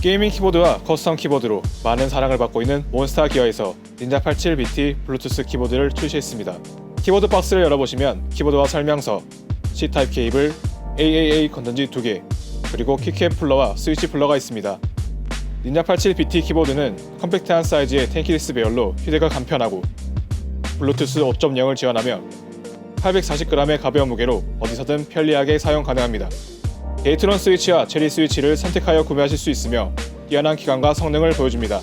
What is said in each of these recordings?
게이밍 키보드와 커스텀 키보드로 많은 사랑을 받고 있는 몬스타 기어에서 닌자 87 BT 블루투스 키보드를 출시했습니다. 키보드 박스를 열어보시면 키보드와 설명서, C타입 케이블, AAA 건전지 2개, 그리고 키캡 풀러와 스위치 풀러가 있습니다. 닌자 87 BT 키보드는 컴팩트한 사이즈의 텐키리스 배열로 휴대가 간편하고 블루투스 5.0을 지원하며 840g의 가벼운 무게로 어디서든 편리하게 사용 가능합니다. 게이트론 스위치와 체리 스위치를 선택하여 구매하실 수 있으며 뛰어난 기관과 성능을 보여줍니다.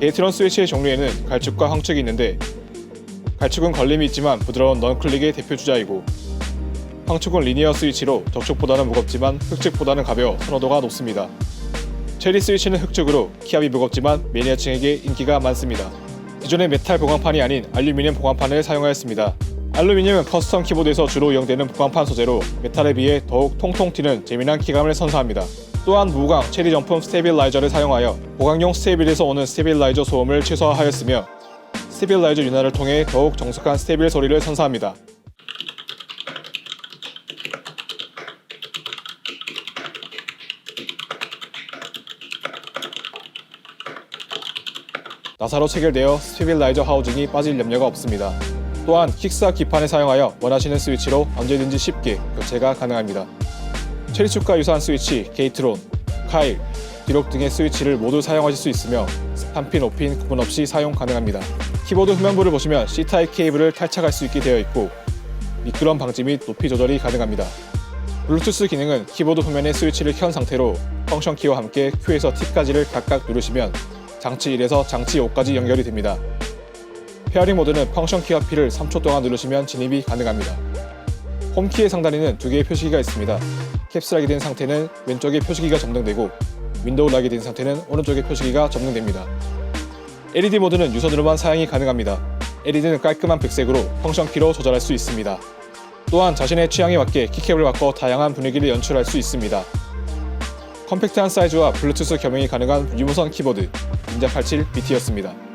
게이트론 스위치의 종류에는 갈축과 황축이 있는데 갈축은 걸림이 있지만 부드러운 넌클릭의 대표 주자이고 황축은 리니어 스위치로 적축보다는 무겁지만 흑축보다는 가벼워 선호도가 높습니다. 체리 스위치는 흑축으로 키압이 무겁지만 매니아층에게 인기가 많습니다. 기존의 메탈 보강판이 아닌 알루미늄 보강판을 사용하였습니다. 알루미늄은 커스텀 키보드에서 주로 이용되는 보강판 소재로 메탈에 비해 더욱 통통 튀는 재미난 키감을 선사합니다. 또한 무광 체리 정품 스테빌라이저를 사용하여 보강용 스테빌에서 오는 스테빌라이저 소음을 최소화하였으며 스테빌라이저 윤활을 통해 더욱 정숙한 스테빌 소리를 선사합니다. 나사로 체결되어 스테빌라이저 하우징이 빠질 염려가 없습니다. 또한 킥스와 기판을 사용하여 원하시는 스위치로 언제든지 쉽게 교체가 가능합니다. 체리축과 유사한 스위치, 게이트론, 카일, 디록 등의 스위치를 모두 사용하실 수 있으며 3핀, 5핀 구분 없이 사용 가능합니다. 키보드 후면부를 보시면 C타입 케이블을 탈착할 수 있게 되어 있고 미끄럼 방지 및 높이 조절이 가능합니다. 블루투스 기능은 키보드 후면의 스위치를 켠 상태로 펑션 키와 함께 Q에서 T까지를 각각 누르시면 장치 1에서 장치 5까지 연결이 됩니다. 페어링 모드는 펑션 키와 P를 3초 동안 누르시면 진입이 가능합니다. 홈키의 상단에는 두 개의 표시기가 있습니다. 캡슐하게 된 상태는 왼쪽에 표시기가 점등되고 윈도우 락이 된 상태는 오른쪽에 표시기가 점등됩니다. LED 모드는 유선으로만 사용이 가능합니다. LED는 깔끔한 백색으로 펑션 키로 조절할 수 있습니다. 또한 자신의 취향에 맞게 키캡을 바꿔 다양한 분위기를 연출할 수 있습니다. 컴팩트한 사이즈와 블루투스 겸용이 가능한 유무선 키보드 닌자 87 BT였습니다.